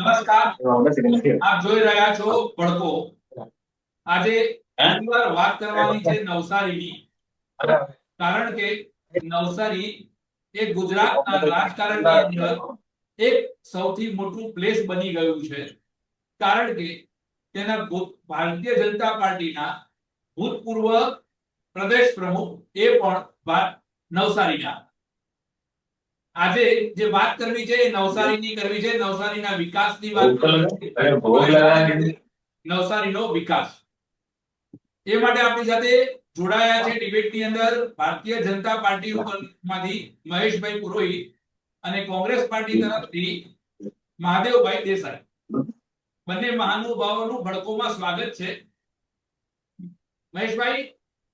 નમસ્કાર. આપ જોઈ રહ્યા છો પડકો. આજે એકવાર વાત કરવાની છે નવસારીની. કારણ કે નવસારી એ ગુજરાતના રાજકારણની અંદર એક સૌથી મોટું પ્લેસ બની ગયું છે. કારણ કે તેના ભારતીય જનતા પાર્ટીના ભૂતપૂર્વ પ્રદેશ પ્રમુખ એ પણ નવસારીના. આજે જે વાત કરવી છે એ નવસારીની કરવી છે. નવસારીના વિકાસની વાત નવસારીનો વિકાસ. એ માટે આપણી સાથે જોડાયા છે ડિબેટની અંદર ભારતીય જનતા પાર્ટી ઉપરમાંથી મહેશભાઈ પુરોહિત અને કોંગ્રેસ પાર્ટી તરફથી મહાદેવભાઈ દેસાઈ. બંને મહાનુભાવોનું ભડકોમાં સ્વાગત છે. મહેશભાઈ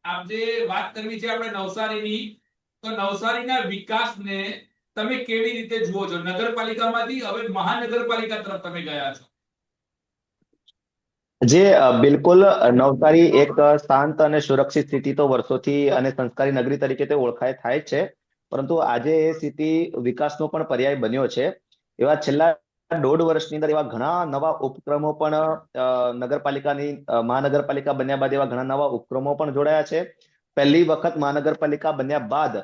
આપ જે વાત કરવી છે આપણે નવસારીની તો નવસારીના વિકાસને તમે કેવી રીતે જુઓ છો? નગરપાલિકામાંથી હવે મહાનગરપાલિકા તરફ તમે ગયા છો. જે બિલકુલ નવસારી એક શાંત અને સુરક્ષિત સ્થિતિ તો વર્ષોથી અને સંસ્કારી નગરી તરીકે તે ઓળખાય થાય છે. પરંતુ આજે એ સિટી વિકાસનો પણ પર્યાય બન્યો છે. એવા છેલ્લા દોઢ વર્ષની અંદર એવા ઘણા નવા ઉપક્રમો પણ નગરપાલિકાની મહાનગરપાલિકા બન્યા બાદ એવા ઘણા નવા ઉપક્રમો પણ જોડાયા છે. પહેલી વખત મહાનગરપાલિકા બન્યા બાદ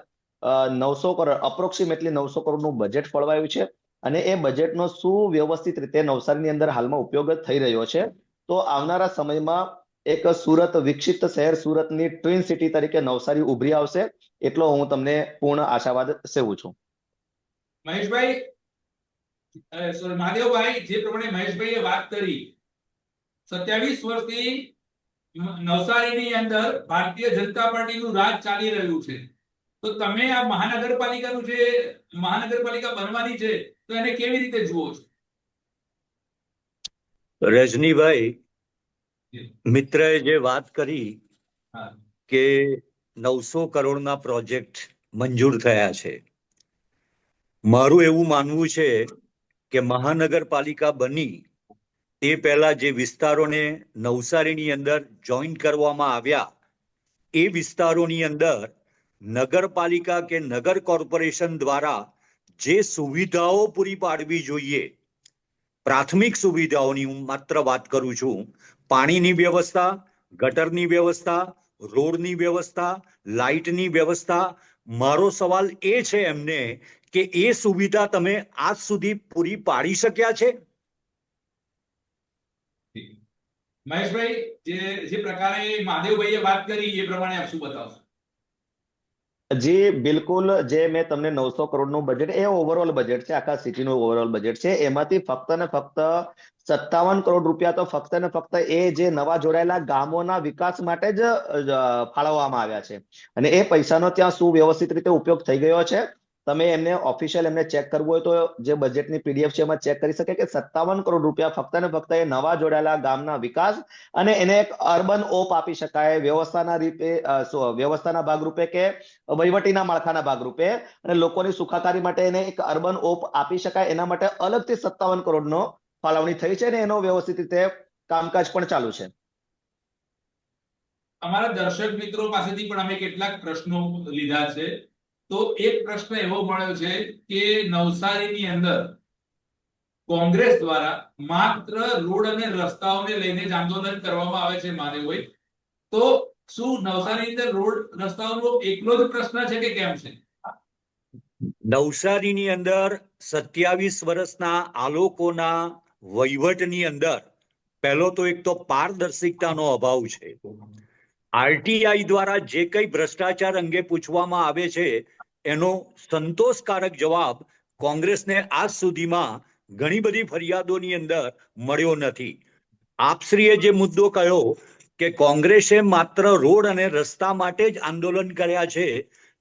નવસો કરોડ અપ્રોક્સિમેટલી નવસો કરોડનું બજેટ ફળવાયું છે અને એ બજેટનો સુવ્યવસ્થિત રીતે નવસારીની અંદર હાલમાં ઉપયોગ થઈ રહ્યો છે. તો આવનારા સમયમાં એક સુરત, વિકસિત શહેર સુરતની ટ્વિન સિટી તરીકે નવસારી ઉભરી આવશે, એટલો હું તમને પૂર્ણ આશાવાદ સેવું છું. મહેશભાઈ સોરી મહાદેવભાઈ, જે પ્રમાણે મહેશભાઈએ વાત કરી, સત્યાવીસ વર્ષથી નવસારીની અંદર ભારતીય જનતા પાર્ટીનું રાજ ચાલી રહ્યું છે. તો તમે આ મહાનગરપાલિકાનું જે મહાનગરપાલિકા બનવાની છે તો એને કેવી રીતે જુઓ છો? રજનીભાઈ. મિત્રએ જે વાત કરી કે નવસો કરોડના પ્રોજેક્ટ મંજૂર થયા છે. મારું એવું માનવું છે કે મહાનગરપાલિકા બની તે પહેલા જે વિસ્તારોને નવસારીની અંદર જોઈન કરવામાં આવ્યા એ વિસ્તારોની અંદર નગરપાલિકા કે નગર કોર્પોરેશન દ્વારા જે સુવિધાઓ પૂરી પાડવી જોઈએ, પ્રાથમિક સુવિધાઓની હું માત્ર વાત કરું છું. પાણીની વ્યવસ્થા, ગટરની વ્યવસ્થા, રોડની વ્યવસ્થા, લાઇટની વ્યવસ્થા. મારો સવાલ એ છે એમને કે એ સુવિધા તમે આજ સુધી પૂરી પાડી શક્યા છે? મહેશભાઈ, જે પ્રકારે મહાદેવભાઈએ વાત કરી એ પ્રમાણે આપ શું જી, બિલકુલ. જે મેં તમને નવસો કરોડનું બજેટ એ ઓવરઓલ બજેટ છે, આખા સિટીનું ઓવરઓલ બજેટ છે. એમાંથી ફક્ત ને ફક્ત સત્તાવન કરોડ રૂપિયા તો ફક્ત ને ફક્ત એ જે નવા જોડાયેલા ગામોના વિકાસ માટે જ ફાળવવામાં આવ્યા છે. અને એ પૈસાનો ત્યાં સુવ્યવસ્થિત રીતે ઉપયોગ થઈ ગયો છે. તમે એમને ઓફિશિયલ એમને ચેક કરવું હોય તો જે બજેટની પીડીએફ છે એમાં ચેક કરી શકે કે સત્તાવન કરોડ રૂપિયા ફક્ત ને ફક્ત એ નવા જોડાયેલા ગામના વિકાસ અને એને એક અર્બન ઓપ આપી શકાય, વ્યવસ્થાના રીતે વ્યવસ્થાના ભાગરૂપે કે વહીવટીના માળખાના ભાગરૂપે અને લોકોની સુખાકારી માટે એને એક અર્બન ઓપ આપી શકાય. એના માટે અલગથી સત્તાવન કરોડનો ફાળવણી થઈ છે અને એનો વ્યવસ્થિત રીતે કામકાજ પણ ચાલુ છે. અમારા દર્શક મિત્રો પાસેથી પણ અમે કેટલાક પ્રશ્નો લીધા છે. તો એક પ્રશ્ન એવો મળ્યો છે કે નવસારીની અંદર કોંગ્રેસ દ્વારા માત્ર રોડ અને રસ્તાઓને લઈને જ આંદોલન કરવામાં આવે છે મહાદેવભાઈ તો શું નવસારી અંદર રોડ રસ્તાઓનો એકલો જ પ્રશ્ન છે કે કેમ છે? નવસારીની અંદર સત્યાવીસ વર્ષના આલોકોના વહીવટની અંદર પહેલો તો એક તો પારદર્શિકતાનો અભાવ છે. આરટીઆઈ દ્વારા જે કંઈ ભ્રષ્ટાચાર અંગે પૂછવામાં આવે છે એનો સંતોષકારક જવાબ કોંગ્રેસને આજ સુધીમાં ઘણી બધી ફરિયાદોની અંદર મળ્યો નથી. આપશ્રીએ જે મુદ્દો કહ્યો કે કોંગ્રેસે માત્ર રોડ અને રસ્તા માટે જ આંદોલન કર્યા છે,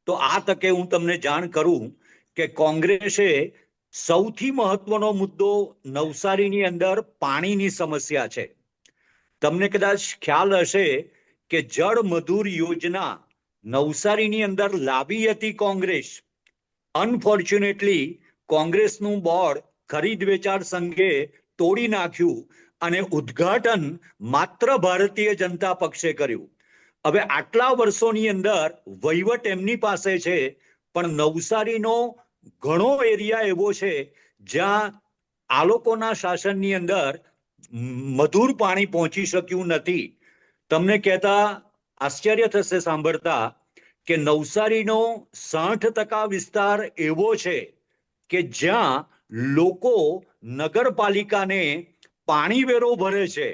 તો આ તકે હું તમને જાણ કરું કે કોંગ્રેસે સૌથી મહત્વનો મુદ્દો નવસારીની અંદર પાણીની સમસ્યા છે. તમને કદાચ ખ્યાલ હશે કે જળ મધુર યોજના નવસારીની અંદર લાવી હતી કોંગ્રેસ. અનફોર્ચ્યુનેટલી કોંગ્રેસનું બોર્ડ ખરીદ વેચાણ સંઘે તોડી નાખ્યું અને ઉદ્ઘાટન માત્ર ભારતીય જનતા પક્ષે કર્યું. હવે આટલા વર્ષોની અંદર વહીવટ એમની પાસે છે, પણ નવસારીનો ઘણો એરિયા એવો છે જ્યાં આ લોકોના શાસનની અંદર મધુર પાણી પહોંચી શક્યું નથી. તમને કહેતા આશ્ચર્ય થશે સાંભળતા કે નવસારીનો સાઠ ટકા વિસ્તાર એવો છે કે જ્યાં લોકો નગરપાલિકાને પાણી વેરો ભરે છે,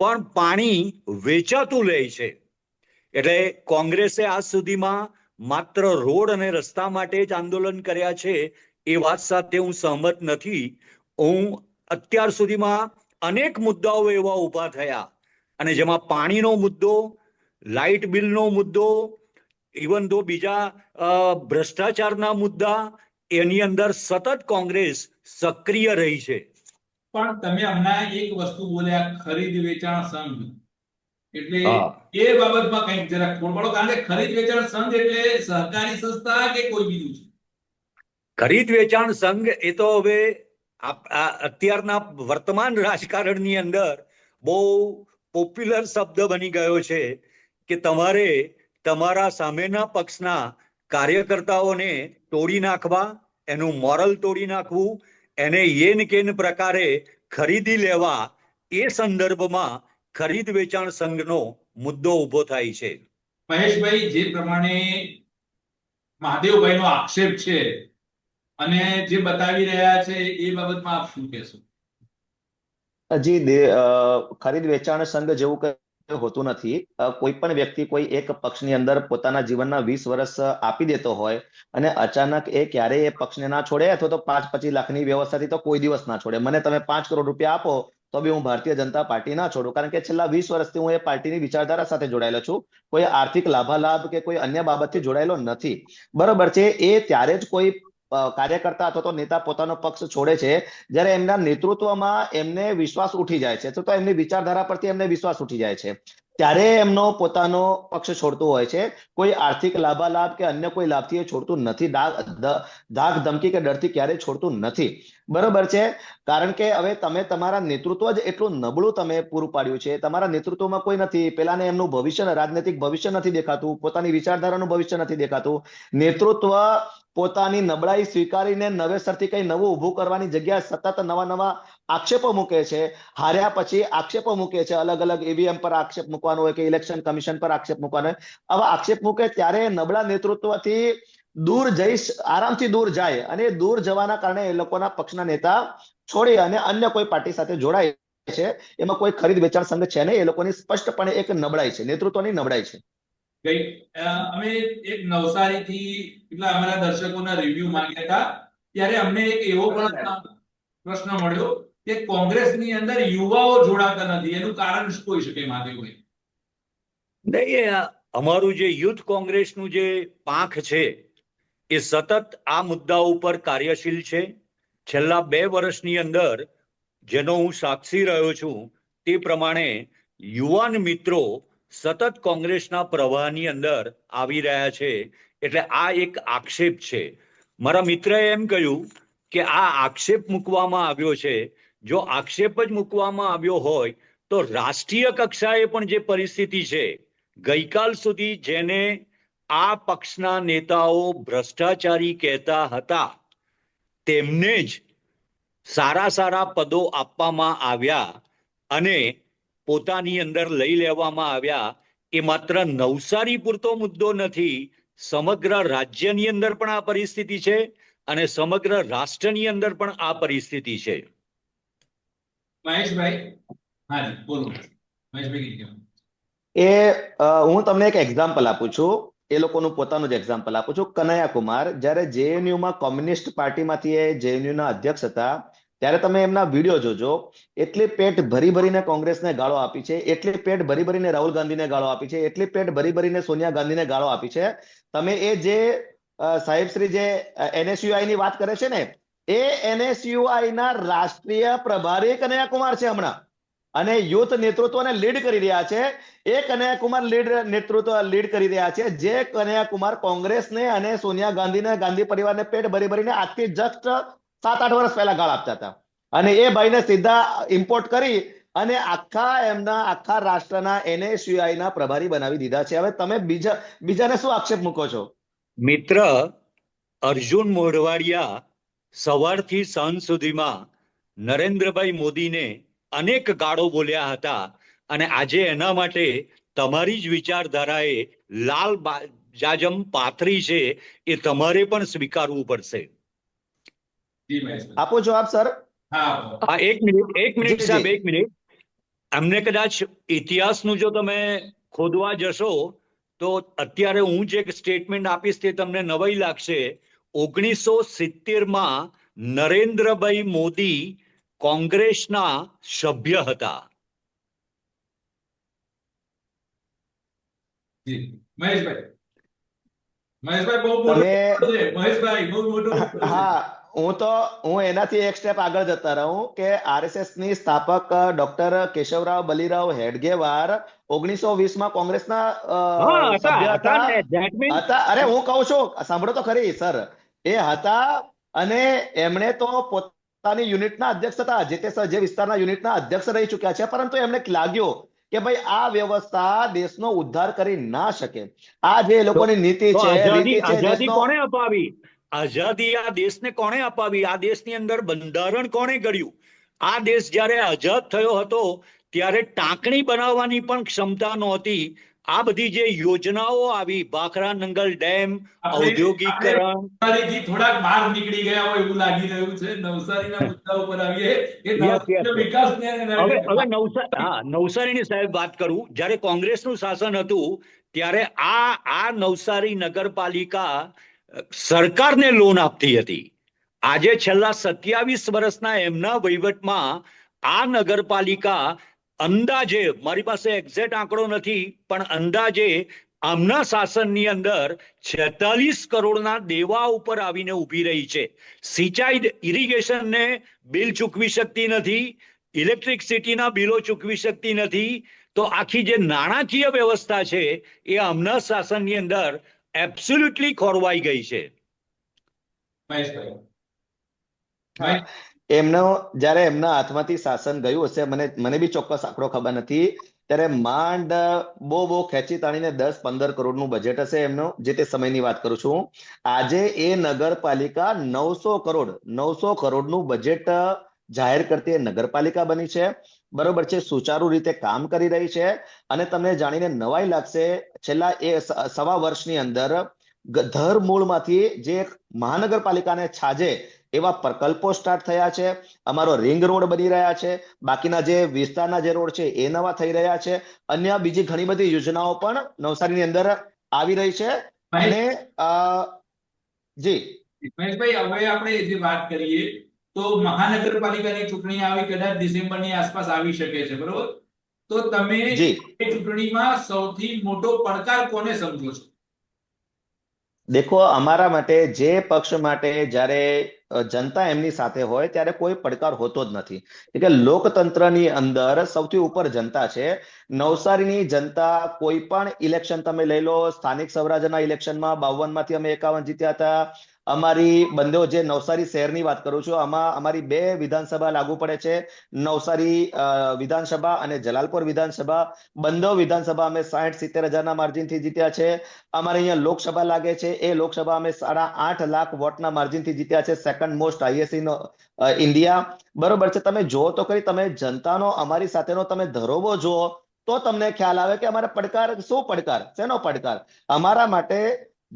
પણ પાણી વેચાતું લે છે. એટલે કોંગ્રેસે આજ સુધીમાં માત્ર રોડ અને રસ્તા માટે જ આંદોલન કર્યા છે, એ વાત સાથે હું સહમત નથી. હું અત્યાર સુધીમાં અનેક મુદ્દાઓ એવા ઊભા થયા અને જેમાં પાણીનો મુદ્દો લાઇટ બિલનો મુદ્દો ઇવન તો બીજા ભ્રષ્ટાચારના મુદ્દા એની અંદર સતત કોંગ્રેસ સક્રિય રહી છે. પણ તમે હમણાં એક વસ્તુ બોલ્યા ખરીદ વેચાણ સંઘ. એટલે એ બાબતમાં કંઈક થોડું પડો કારણ કે ખરીદ વેચાણ સંઘ એટલે સહકારી સંસ્થા કે કોઈ બીજું છે? ખરીદ વેચાણ સંઘ એ તો હવે અત્યારના વર્તમાન રાજકારણની અંદર બહુ પોપ્યુલર શબ્દ બની ગયો છે. કે તમારે તમારા સામેના પક્ષના કાર્યકર્તાઓને તોડી નાખવા એનું મોરલ તોડી નાખવું એને યેન કેન પ્રકારે ખરીદી લેવા એ સંદર્ભમાં ખરીદ વેચાણ સંઘનો મુદ્દો ઊભો થાય છે. મહેશભાઈ જે પ્રમાણે મહાદેવભાઈનો આક્ષેપ છે અને જે બતાવી રહ્યા છે એ બાબતમાં આપ શું કહેશો? હજી ખરીદ વેચાણ સંઘ જેવું હોતું નથી. કોઈ પણ વ્યક્તિ કોઈ એક પક્ષની અંદર પોતાના જીવનના વીસ વર્ષ આપી દેતો હોય અને અચાનક એ ક્યારેય એ પક્ષને ના છોડે અથવા તો પાંચ પચીસ લાખની વ્યવસ્થાથી તો કોઈ દિવસ ના છોડે. મને તમે પાંચ કરોડ રૂપિયા આપો તો બી હું ભારતીય જનતા પાર્ટી ના છોડું. કારણ કે છેલ્લા વીસ વર્ષથી હું એ પાર્ટીની વિચારધારા સાથે જોડાયેલો છું. કોઈ આર્થિક લાભાલાભ કે કોઈ અન્ય બાબતથી જોડાયેલો નથી. બરોબર છે, એ ત્યારે જ કોઈ કાર્યકર્તા અથવા તો નેતા પોતાનો પક્ષ છોડે છે, જ્યારે એમના નેતૃત્વમાં એમને વિશ્વાસ ઉઠી જાય છે તો એમની વિચારધારા પરથી એમને વિશ્વાસ ઉઠી જાય છે. ત્યારે એમનો પોતાનો પક્ષ છોડતો હોય છે. કોઈ આર્થિક લાભાલાભ કે અન્ય કોઈ લાભથી એ છોડતું નથી ધાક, ધમકી કે ડરથી ક્યારેય છોડતું નથી. બરોબર છે? કારણ કે હવે તમે તમારા નેતૃત્વ જ એટલું નબળું તમે પૂરું પાડ્યું છે. તમારા નેતૃત્વમાં કોઈ નથી. પેલાને એમનું ભવિષ્ય, રાજનૈતિક ભવિષ્ય નથી દેખાતું. પોતાની વિચારધારાનું ભવિષ્ય નથી દેખાતું. નેતૃત્વ પોતાની નબળાઈ સ્વીકારીને નવેસરથી કઈ નવું ઊભું કરવાની જગ્યાએ સતત નવા નવા આક્ષેપો મૂકે છે, હાર્યા પછી આક્ષેપો મૂકે છે, અલગ અલગ ઈવીએમ પર આક્ષેપ મૂકવાનો હોય કે ઇલેક્શન કમિશન પર આક્ષેપ મૂકવાનો હોય. આવા આક્ષેપ મૂકે ત્યારે નબળા નેતૃત્વથી દૂર જઈ આરામથી દૂર જાય અને દૂર જવાના કારણે એ લોકોના પક્ષના નેતા છોડી અને અન્ય કોઈ પાર્ટી સાથે જોડાય છે. એમાં કોઈ ખરીદ વેચાણ સંઘ છે નહીં, એ લોકોની સ્પષ્ટપણે એક નબળાઈ છે, નેતૃત્વની નબળાઈ છે. ગઈ. અમે એક નવસારીથી એટલા અમારા દર્શકોના રિવ્યુ માંગ્યા હતા. ત્યારે અમને એક એવો પણ પ્રશ્ન મળ્યો કે કોંગ્રેસની અંદર યુવાઓ જોડાતા નથી. એનું કારણ શું હોઈ શકે મહાદેવભાઈ નહીં અમારું જે યુથ કોંગ્રેસનું જે પાંખ છે એ સતત આ મુદ્દા ઉપર કાર્યશીલ છે. છેલ્લા બે વર્ષની અંદર જેનો હું સાક્ષી રહ્યો છું તે પ્રમાણે યુવાન મિત્રો સતત કોંગ્રેસના પ્રવાહની અંદર આવી રહ્યા છે. એટલે આ એક આક્ષેપ છે. મારા મિત્રએ એમ કહ્યું કે આ આક્ષેપ મૂકવામાં આવ્યો છે. જો આક્ષેપ જ મૂકવામાં આવ્યો હોય તો રાષ્ટ્રીય કક્ષાએ પણ જે પરિસ્થિતિ છે, ગઈકાલ સુધી જેને આ પક્ષના નેતાઓ ભ્રષ્ટાચારી કહેતા હતા, તેમને જ સારા સારા પદો આપવામાં આવ્યા અને પોતાની અંદર લઈ લેવામાં આવ્યા એ માત્ર નવસારી પૂરતો મુદ્દો નથી સમગ્ર રાજ્યની અંદર પણ આ પરિસ્થિતિ છે અને સમગ્ર રાષ્ટ્રની અંદર પણ આ પરિસ્થિતિ છે. મહેશભાઈ હાજી બોલો. મહેશભાઈ એ હું તમને એક એક્ઝામ્પલ આપું છું. એ લોકોનું પોતાનું જ એક્ઝામ્પલ આપું છું. કનૈયા કુમાર જ્યારે જેએનયુમાં માં કોમ્યુનિસ્ટ પાર્ટીમાંથી એ જેએનયુના ના અધ્યક્ષ હતા ત્યારે તમે એમના વીડિયો જોજો. એટલે પેટ ભરી ભરીને કોંગ્રેસને ગાળો આપી છે. એટલે પેટ ભરી ભરીને રાહુલ ગાંધીને ગાળો આપી છે. એટલે પેટ ભરી ભરીને સોનિયા ગાંધીને ગાળો આપી છે. તમે એ જે સાહેબ શ્રી જે એનએસયુઆઈ ની વાત કરે છે ને, એ એનએસયુઆઈ ના રાષ્ટ્રીય પ્રભારી કનૈયાકુમાર છે હમણાં. અને યુથ નેતૃત્વને લીડ કરી રહ્યા છે. એ કનૈયાકુમાર લીડ, નેતૃત્વ લીડ કરી રહ્યા છે. જે કનૈયાકુમાર કોંગ્રેસને અને સોનિયા ગાંધીને ગાંધી પરિવારને પેટ ભરી ભરીને આજથી જસ્ટ સાત આઠ વર્ષ પહેલા ગાળ આપતા હતા. અને એ ભાઈને સીધા ઇમ્પોર્ટ કરી અને આખા એમના, આખા રાષ્ટ્રના એનએસયુઆઈ ના પ્રભારી બનાવી દીધા છે. હવે તમે બીજા, બીજાને શું આક્ષેપ મૂકો છો? મિત્ર, અર્જુન મોઢવાડિયા સવારથી સાંજ સુધીમાં નરેન્દ્રભાઈ મોદીને અનેક ગાળો બોલ્યા હતા. અને આજે એના માટે તમારી જ વિચારધારાએ લાલ જાજમ પાથરી છે એ તમારે પણ સ્વીકારવું પડશે. આપો જવાબ સર. હા એક મિનિટ એક મિનિટ સાહેબ એક મિનિટ. અમને કદાચ ઇતિહાસનું જો તમે ખોદવા જશો તો અત્યારે હું જે સ્ટેટમેન્ટ આપીશ તે તમને નવાઈ લાગશે. ઓગણીસો સિત્તેરમાં નરેન્દ્રભાઈ મોદી કોંગ્રેસના સભ્ય હતા. જી. મહેશભાઈ. મહેશભાઈ બહુ મોટો મહેશભાઈ બહુ મોટું હા હું તો હું એનાથી એક સ્ટેપ આગળ જતા રહું કે આરએસએસની સ્થાપક ડોક્ટર કેશવરાવ બલીરાવ હેડગેવાર ઓગણીસો વીસમાં કોંગ્રેસના હતા અરે હું કઉ છું સાંભળો તો ખરી સર. એ હતા અને એમણે તો પોતાની યુનિટના અધ્યક્ષ હતા જે તે જે વિસ્તારના યુનિટના અધ્યક્ષ રહી ચુક્યા છે પરંતુ એમને લાગ્યો કે ભાઈ આ વ્યવસ્થા દેશનો ઉદ્ધાર કરી ના શકે. આ જે લોકોની નીતિ છે આઝાદી કોણે અપાવી? આઝાદી આ દેશને કોણે અપાવી? આ દેશની અંદર બંધારણ કોણે ઘડ્યું? આ દેશ જ્યારે આઝાદ થયો હતો ત્યારે ટાંકણી બનાવવાની પણ ક્ષમતા નહોતી. આ બધી જે યોજનાઓ આવી ભાખરા નંગલ ડેમ ઔદ્યોગિકરણ. થોડાક બહાર નીકળી ગયા હોય એવું લાગી રહ્યું છે. નવસારીના મુદ્દા ઉપર આવીએ. વિકાસને હવે નવસારી હા નવસારીની સાહેબ વાત કરું. જ્યારે કોંગ્રેસનું શાસન હતું ત્યારે આ આ નવસારી નગરપાલિકા સરકારને લોન આપતી હતી. આજે છેલ્લા સત્યાવીસ વર્ષના એમના વહીવટમાં આ નગરપાલિકા અંદાજે, મારી પાસે એક્ઝેક્ટ આંકડો નથી, પણ અંદાજે આમના શાસનની અંદર છેતાલીસ કરોડના દેવા ઉપર આવીને ઊભી રહી છે. સિંચાઈ ઇરિગેશનને બિલ ચૂકવી શકતી નથી ઇલેક્ટ્રિકસિટીના બિલો ચૂકવી શકતી નથી. તો આખી જે નાણાકીય વ્યવસ્થા છે, એ આમના શાસનની અંદર એબ્સોલ્યુટલી ખોરવાઈ ગઈ છે. એમનો, જ્યારે એમના હાથમાંથી શાસન ગયું હશે, મને મને બી ચોક્કસ આંકડો ખબર નથી. ત્યારે માંડ, બહુ બહુ ખેંચી તાણીને દસ, પંદર કરોડનું બજેટ હશે એમનો, જે તે સમયની વાત કરું છું. આજે એ નગરપાલિકા નવસો કરોડ, નવસો કરોડનું બજેટ જાહેર કરતી એ નગરપાલિકા બની છે. બરોબર છે સુચારુ રીતે કામ કરી રહી છે અને તમને જાણીને નવાઈ લાગશે છેલ્લા એ સવા વર્ષની અંદર ધર મૂળમાંથી જે મહાનગરપાલિકાને છાજે એવા પ્રકલ્પો સ્ટાર્ટ થયા છે અમારો રિંગ રોડ બની રહ્યા છે બાકીના જે વિસ્તારના જે રોડ છે એ નવા થઈ રહ્યા છે અન્ય બીજી ઘણી બધી યોજનાઓ પણ નવસારીની અંદર આવી રહી છે અને જી. મહેશભાઈ હવે આપણે જે વાત કરીએ તો મહાનગરપાલિકાની ચૂંટણી આવી કદાચ ડિસેમ્બરની આસપાસ આવી શકે છે બરોબર? તો તમે એ ચૂંટણીમાં સૌથી મોટો પડકાર કોને સમજો છો? દેખો અમારા માટે જે પક્ષ માટે જ્યારે જનતા એમની સાથે હોય ત્યારે કોઈ પડકાર હોતો જ નથી. એટલે લોકતંત્રની અંદર સૌથી ઉપર જનતા છે. નવસારીની જનતા કોઈ પણ ઇલેક્શન તમે લઈ લો સ્થાનિક સ્વરાજ્યના ઇલેક્શનમાં બાવનમાંથી અમે એકાવન જીત્યા હતા. અમારી બંદેઓ જે નવસારી શહેરની વાત કરું છું, આમાં અમારી બે વિધાનસભા લાગુ પડે છે. નવસારી વિધાનસભા અને જલાલપુર વિધાનસભા. બંધો વિધાનસભા અમે સાઠ સિત્તેર હજારના માર્જિનથી જીત્યા છે. અમારે અહીંયા લોકસભા લાગે છે. એ લોકસભા અમે સાડા આઠ લાખ વોટના માર્જિનથી જીત્યા છે. Second most highest in India. બરોબર છે. તમે જુઓ તો ખરી, તમે જનતાનો, અમારી સાથેનો તમે ધરોબો જુઓ તો તમને ખ્યાલ આવે કે અમારે પડકાર શું પડકાર? શેનો પડકાર? અમારા માટે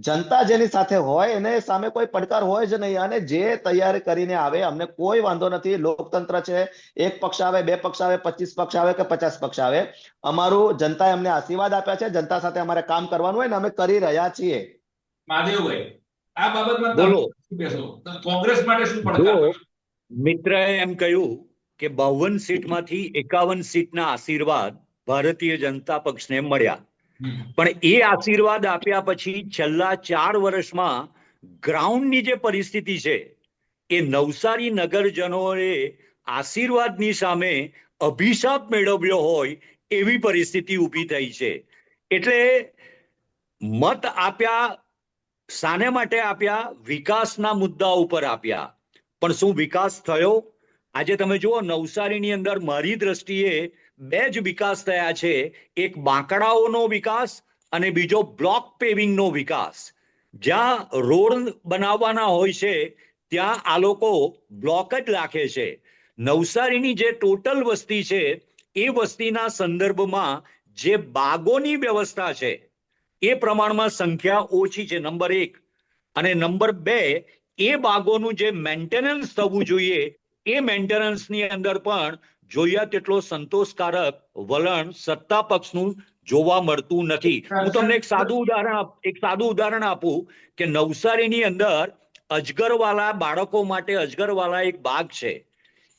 જનતા જેની સાથે હોય એને સામે કોઈ પડકાર હોય જ નહીં. અને જે તૈયારી કરીને આવે અમને કોઈ વાંધો નથી. લોકતંત્ર છે એક પક્ષ આવે બે પક્ષ આવે પચીસ પક્ષ આવે કે પચાસ પક્ષ આવે. અમારું જનતાએ અમને આશીર્વાદ આપ્યા છે. જનતા સાથે અમારે કામ કરવાનું હોય ને અમે કરી રહ્યા છીએ. મહાદેવભાઈ આ બાબતમાં બોલો. કોંગ્રેસ માટે શું પડકાર મિત્રએ એમ કહ્યું કે બાવન સીટમાંથી એકાવન સીટના આશીર્વાદ ભારતીય જનતા પક્ષને મળ્યા. પણ એ આશીર્વાદ આપ્યા પછી છેલ્લા ચાર વર્ષમાં ગ્રાઉન્ડની જે પરિસ્થિતિ છે, એ નવસારી નગરજનોએ આશીર્વાદની સામે અભિશાપ મેળવ્યો હોય એવી પરિસ્થિતિ ઊભી થઈ છે. એટલે મત આપ્યા સાને માટે આપ્યા, વિકાસના મુદ્દા ઉપર આપ્યા. પણ શું વિકાસ થયો? આજે તમે જુઓ, નવસારીની અંદર મારી દ્રષ્ટિએ બે જ વિકાસ થયા છે. એક બાંકડાઓનો વિકાસ અને બીજો બ્લોક પેવિંગનો વિકાસ. જ્યાં રોડ બનાવવાના હોય છે, ત્યાં આ લોકો બ્લોક જ રાખે છે. નવસારીની જે ટોટલ વસ્તી છે, એ વસ્તીના સંદર્ભમાં જે બાગોની વ્યવસ્થા છે, એ પ્રમાણમાં સંખ્યા ઓછી છે, નંબર એક. અને નંબર બે, એ બાગોનું જે મેન્ટેનન્સ થવું જોઈએ, એ મેન્ટેનન્સની અંદર પણ જોયા તેટલો સંતોષકારક વલણ સત્તા પક્ષનું જોવા મળતું નથી. હું તમને એક સાદું ઉદાહરણ એક સાદું ઉદાહરણ આપું કે નવસારીની અંદર અજગરવાલા બાળકો માટે અજગરવાલા એક બાગ છે.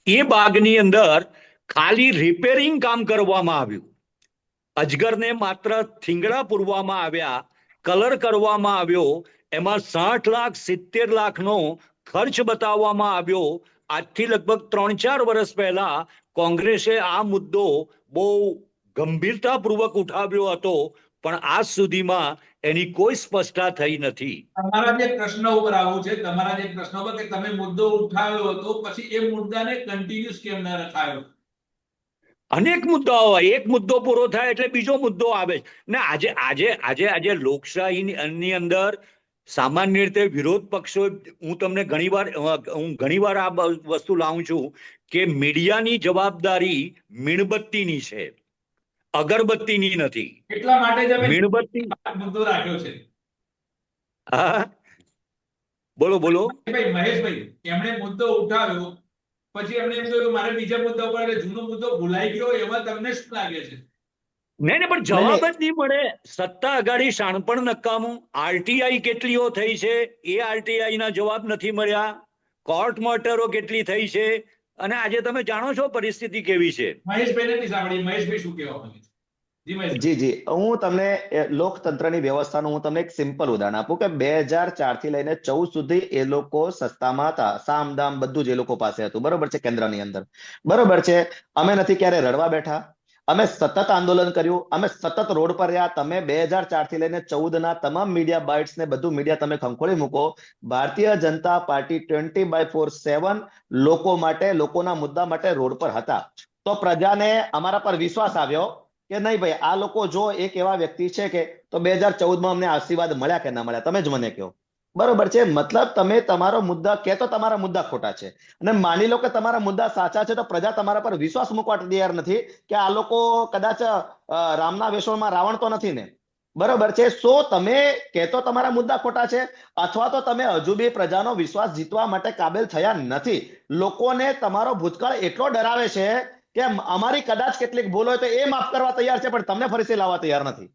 એ બાગની અંદર ખાલી રિપેરિંગ કામ કરવામાં આવ્યું. અજગરને માત્ર થીંગડા પૂરવામાં આવ્યા, કલર કરવામાં આવ્યો, એમાં સાઠ લાખ સિત્તેર લાખનો ખર્ચ બતાવવામાં આવ્યો આજથી લગભગ ત્રણ ચાર વર્ષ પહેલા કોંગ્રેસે આ મુદ્દો બહુ ગંભીરતાપૂર્વક ઉઠાવ્યો હતો પણ આજ સુધીમાં એની કોઈ સ્પષ્ટતા થઈ નથી. તમારા જે પ્રશ્ન ઉપર આવું છે તમારા જે પ્રશ્ન ઉપર કે તમે મુદ્દો ઉઠાવ્યો હતો પછી એ મુદ્દાને કન્ટિન્યુઅસ કેમ ન રખાયો? અનેક મુદ્દાઓ હોય એક મુદ્દો પૂરો થાય એટલે બીજો મુદ્દો આવે. ને આજે આજે આજે આજે લોકશાહીની અંદર સામાન્ય રીતે વિરોધ પક્ષો હું તમને ઘણીવાર વાર હું ઘણીવાર આ વસ્તુ લાવું છું કે મીડિયાની જવાબદારી મીણબત્તીની છે. અગરબત્તીની નથી. એટલા માટે મીણબત્તી મુદ્દો રાખ્યો છે. હા. બોલો બોલો. ભાઈ મહેશભાઈ એમણે મુદ્દો ઉઠાવ્યો પછી એમણે એમ કહ્યું મારે બીજા મુદ્દા ઉપર જૂનો મુદ્દો ભૂલાઈ ગયો એવા તમને શું લાગે છે? નહીં પણ જવાબ જ નહીં મળે. સત્તા આગાડી શાણપણ નકામું. આરટીઆઈ કેટલીઓ થઈ છે? એ આરટીઆઈ ના જવાબ નથી મળ્યા. કોર્ટ મોટરો કેટલી થઈ છે? અને આજે તમે જાણો છો પરિસ્થિતિ કેવી છે? મહેશભાઈ શું કહેવા જી જી જી. હું તમને લોકતંત્રની વ્યવસ્થાનું હું તમને એક સિમ્પલ ઉદાહરણ આપું કે બે હજાર ચારથી લઈને ચૌદ સુધી એ લોકો સસ્તામાં હતા. સામદામ બધું જ એ લોકો પાસે હતું. બરોબર છે કેન્દ્રની અંદર. બરોબર છે? અમે નથી ક્યારે રડવા બેઠા. અમે સતત આંદોલન કર્યું, અમે સતત રોડ પર રહ્યા. તમે બે હજાર ચારથી લઈને ચૌદ ના તમામ મીડિયા બાઇટ્સ ને બધું મીડિયા તમે ખંખોળી મૂકો. Bharatiya Janata party twenty by four seven લોકો માટે, લોકોના મુદ્દા માટે રોડ પર હતા. તો પ્રજાને અમારા પર વિશ્વાસ આવ્યો કે નહીં ભાઈ, આ લોકો જો એક એવા વ્યક્તિ છે કે, તો બે હજાર ચૌદમાં અમને આશીર્વાદ મળ્યા કે ના મળ્યા? તમે જ મને કહો. બરોબર છે. મતલબ તમે તમારો મુદ્દા કે તો તમારા મુદ્દા ખોટા છે. અને માની લો કે તમારા મુદ્દા સાચા છે તો પ્રજા તમારા પર વિશ્વાસ મૂકવા તૈયાર નથી કે આ લોકો કદાચ રામના વેશોળમાં રાવણ તો નથી ને. બરોબર છે. સો તમે કહેતો તમારા મુદ્દા ખોટા છે અથવા તો તમે હજુ બી પ્રજાનો વિશ્વાસ જીતવા માટે કાબેલ થયા નથી. લોકોને તમારો ભૂતકાળ એટલો ડરાવે છે કે અમારી કદાચ કેટલીક ભૂલ હોય તો એ માફ કરવા તૈયાર છે પણ તમને ફરીથી લાવવા તૈયાર નથી.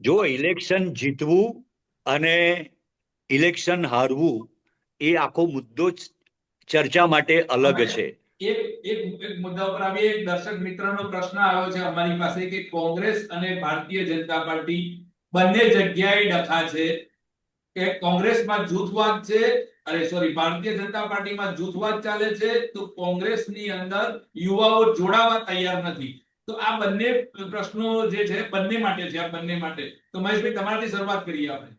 જો ઇલેક્શન જીતવું અને ઇલેક્શન હારવું એ આખો મુદ્દો ચર્ચા માટે અલગ છે. એક એક એક મુદ્દા ઉપર આવી એક દર્શક મિત્રનો પ્રશ્ન આવ્યો છે અમારી પાસે કે કોંગ્રેસ અને ભારતીય જનતા પાર્ટી બંને જગ્યાએ ડખા છે. કે કોંગ્રેસમાં જૂથવાદ છે? અરે સોરી ભારતીય જનતા પાર્ટીમાં જૂથવાદ ચાલે છે? તો કોંગ્રેસની અંદર યુવાઓ જોડાવા તૈયાર નથી. તો આ બંને પ્રશ્નો જે છે બંને માટે છે આ બંને માટે. તો મહેશભાઈ તમારાથી શરૂઆત કરીએ આપણે.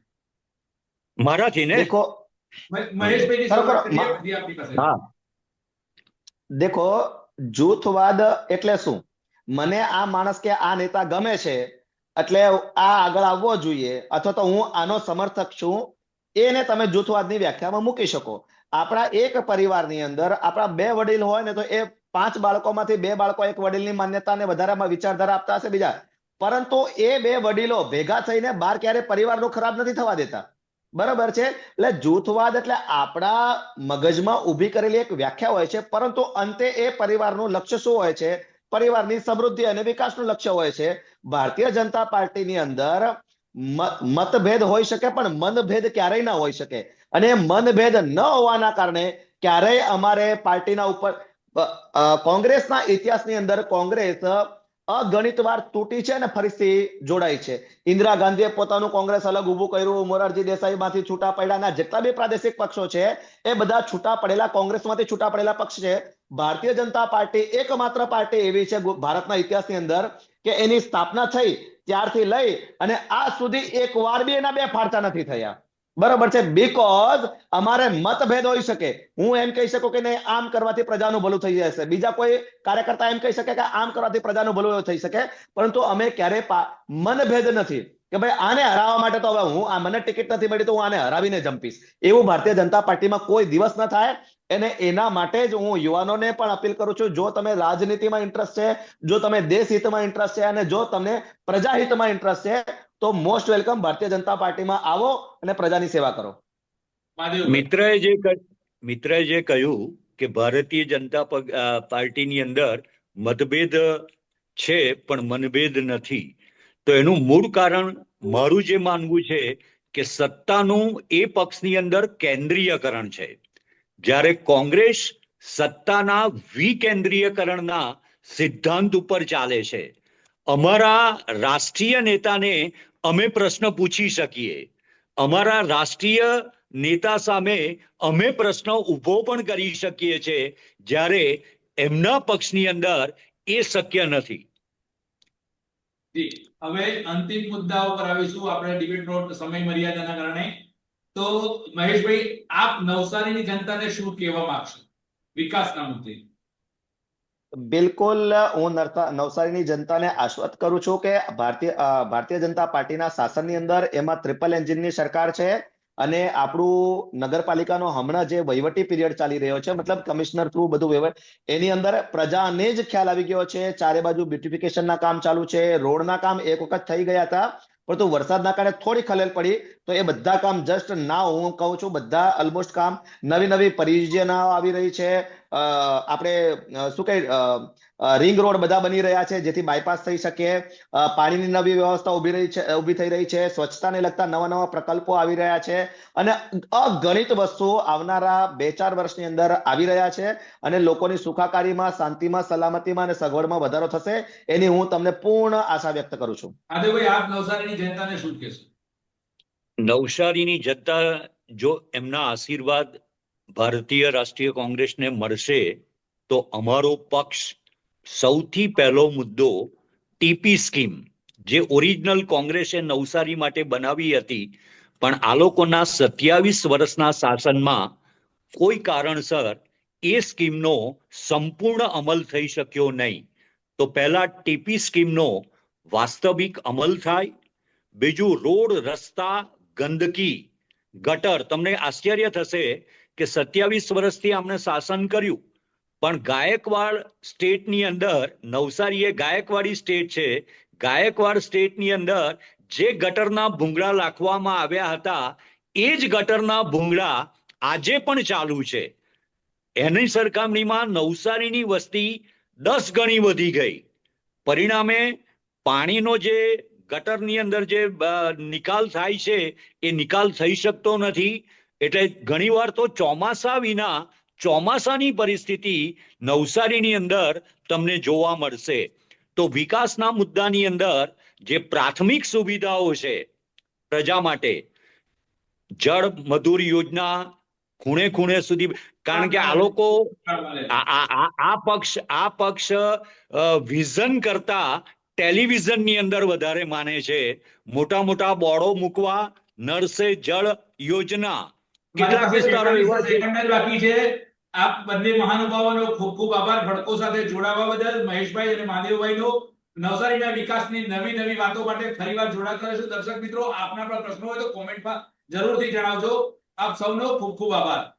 પછી આપણી પાસે. હા. દેખો જૂથવાદ એટલે શું? મને આ માણસ કે આ નેતા ગમે છે એટલે આ આગળ આવવો જોઈએ અથવા તો હું આનો સમર્થક છું એને તમે જૂથવાદની વ્યાખ્યામાં મૂકી શકો. આપણા એક પરિવારની અંદર આપણા બે વડીલ હોય ને તો એ પાંચ બાળકોમાંથી બે બાળકો એક વડીલની માન્યતાને વધારામાં વિચારધારા આપતા હશે બીજા. પરંતુ એ બે વડીલો ભેગા થઈને બાર ક્યારે પરિવારનું ખરાબ નથી થવા દેતા. બરાબર છે? એટલે જૂથવાદ એટલે આપણા મગજમાં ઊભી કરેલી એક વ્યાખ્યા હોય છે, પરંતુ અંતે એ પરિવારનું લક્ષ્ય શું હોય છે? પરિવારની સમૃદ્ધિ અને વિકાસનું લક્ષ્ય હોય છે. ભારતીય જનતા પાર્ટીની અંદર મતભેદ હોઈ શકે, પણ મનભેદ ક્યારેય ના હોઈ શકે. અને મનભેદ ન હોવાના કારણે ક્યારેય અમારે પાર્ટીના ઉપર કોંગ્રેસના ઇતિહાસની અંદર કોંગ્રેસ અગણિત વાર તૂટી છે અને ફરીથી જોડાઈ છે. ઇન્દિરા ગાંધીએ પોતાનું કોંગ્રેસ અલગ ઊભું કર્યું. મોરારજી દેસાઈ માંથી છૂટા પડ્યાના જેટલા બી પ્રાદેશિક પક્ષો છે, એ બધા છૂટા પડેલા, કોંગ્રેસમાંથી છૂટા પડેલા પક્ષ છે. ભારતીય જનતા પાર્ટી એકમાત્ર પાર્ટી એવી છે ભારતના ઇતિહાસની અંદર, કે એની સ્થાપના થઈ, ત્યારથી લઈ અને આજ સુધી એક વાર બી એના બે ફાળતા નથી થયા. બરોબર છે? બીકોઝ અમારે મતભેદ હોઈ શકે. હું એમ કહી શકું કે નહીં, આમ કરવાથી પ્રજાનું ભલું થઈ જશે. બીજા કોઈ કાર્યકર્તા એમ કહી શકે કે આમ કરવાથી પ્રજાનું ભલું થઈ શકે, પરંતુ અમે ક્યારે મનભેદ નથી. કે ભાઈ, આને હરાવવા માટે તો હવે હું, આ મને ટિકિટ નથી મળી તો હું આને હરાવીને જંપીશ. એવું ભારતીય જનતા પાર્ટીમાં કોઈ દિવસ ન થાય. અને એના માટે જ હું યુવાનોને પણ અપીલ કરું છું જો તમે રાજનીતિમાં ઇન્ટરેસ્ટ છે જો તમે દેશ હિતમાં ઇન્ટરેસ્ટ છે અને જો તમને પ્રજાહિતમાં ઇન્ટરેસ્ટ છે તો મોસ્ટ વેલકમ ભારતીય જનતા પાર્ટીમાં આવો અને પ્રજાની સેવા કરો. મિત્રએ જે મિત્રએ જે કહ્યું કે ભારતીય જનતા પાર્ટીની અંદર મતભેદ છે પણ મનભેદ નથી. તો એનું મૂળ કારણ મારું જે માનવું છે કે સત્તાનું એ પક્ષની અંદર કેન્દ્રીયકરણ છે. જ્યારે કોંગ્રેસ સત્તાના વિકેન્દ્રીયકરણના સિદ્ધાંત ઉપર ચાલે છે. અમારા રાષ્ટ્રીય નેતાને અમે પ્રશ્ન પૂછી શકીએ. અમારા રાષ્ટ્રીય નેતા સામે અમે પ્રશ્ન ઊભો પણ કરી શકીએ છીએ જ્યારે એમના પક્ષની અંદર એ શક્ય નથી. હવે અંતિમ મુદ્દા ઉપર આવીશું. આપણે ડિબેટ સમય મર્યાદાના કારણે તો મહેશભાઈ, આપ નવસારીની જનતાને શું કહેવા માંગશો? વિકાસના મુદ્દે. બિલકુલ, હું નવસારીની જનતાને આશ્વત કરું છું કે ભારતીય ભારતીય જનતા પાર્ટીના શાસનની અંદર એમાં ટ્રિપલ એન્જિનની સરકાર છે અને આપણું નગરપાલિકાનો હમણાં જે વહીવટી પીરિયડ ચાલી રહ્યો છે, મતલબ કમિશનર થ્રુ બધું વહીવટ, એની અંદર પ્રજાને જ ખ્યાલ આવી ગયો છે. ચારે બાજુ બ્યુટિફિકેશનના કામ ચાલુ છે, રોડના કામ એક વખત થઈ ગયા હતા. પરંતુ વરસાદના કારણે થોડી ખલેલ પડી. તો એ બધા કામ જસ્ટ ના હું કહું છું, બધા ઓલમોસ્ટ કામ નવી નવી પરિયોજનાઓ આવી રહી છે. આપણે શું કહે રિંગ રોડ બધા બની રહ્યા છે જેથી બાયપાસ થઈ શકે. પાણીની નવી વ્યવસ્થા ઊભી રહી છે ઊભી થઈ રહી છે. સ્વચ્છતાને લગતા નવા નવા પ્રકલ્પો આવી રહ્યા છે અને અગણિત વસ્તુઓ આવનારા બે ચાર વર્ષની અંદર આવી રહ્યા છે અને લોકોની સુખાકારીમાં શાંતિમાં સલામતીમાં અને સગવડમાં વધારો થશે એની હું તમને પૂર્ણ આશા વ્યક્ત કરું છું. મહાદેવભાઈ આપ નવસારીની જનતાને શું કહેશો? નવસારીની જનતા જો એમના આશીર્વાદ ભારતીય રાષ્ટ્રીય કોંગ્રેસને મળશે તો અમારો પક્ષ સૌથી પહેલો મુદ્દો ટીપી સ્કીમ, જે ઓરિજિનલ કોંગ્રેસે નવસારી માટે બનાવી હતી. પણ આ લોકોના સત્યાવીસ વર્ષના શાસનમાં કોઈ કારણસર એ સ્કીમનો સંપૂર્ણ અમલ થઈ શક્યો નહીં. તો પહેલા ટીપી સ્કીમનો વાસ્તવિક અમલ થાય, બીજું રોડ રસ્તા ગંદકી, ગટર. તમને આશ્ચર્ય થશે કે સત્યાવીસ વર્ષથી આમણે શાસન કર્યું. પણ ગાયકવાડ સ્ટેટની અંદર નવસારી એ ગાયકવાડી સ્ટેટ છે, ગાયકવાડ સ્ટેટની અંદર જે ગટરના ભૂંગળા લાખવામાં આવ્યા હતા, એ જ ગટરના ભૂંગળા આજે પણ ચાલુ છે. એની સરખામણીમાં નવસારીની વસ્તી દસ ગણી વધી ગઈ. પરિણામે પાણીનો જે ગટરની અંદર જે નિકાલ થાય છે, એ નિકાલ થઈ શકતો નથી. એટલે ઘણીવાર તો ચોમાસા વિના ચોમાસાની પરિસ્થિતિ નવસારીની અંદર તમને જોવા મળશે. તો વિકાસના મુદ્દાની અંદર જે પ્રાથમિક સુવિધાઓ છે પ્રજા માટે, જળ મધુર યોજના ખૂણે ખૂણે સુધી, કારણ કે આ લોકો આ પક્ષ આ પક્ષ વિઝન કરતા ટેલિવિઝનની અંદર વધારે માને છે. મોટા મોટા બોર્ડો મૂકવા નળ જળ યોજના કેટલાક વિસ્તારો એવા છે? બાકી છે. આપ બંને મહાનુભાવોનો ખૂબ ખૂબ આભાર. ભડકો સાથે જોડાવા બદલ મહેશભાઈ અને મહાદેવભાઈનો નવસારીના વિકાસની નવી નવી વાતો માટે ફરીવાર જોડાતા રહેશું દર્શક મિત્રો આપના પણ પ્રશ્નો હોય તો કોમેન્ટમાં જરૂરથી જણાવજો. આપ સૌનો ખૂબ ખૂબ આભાર.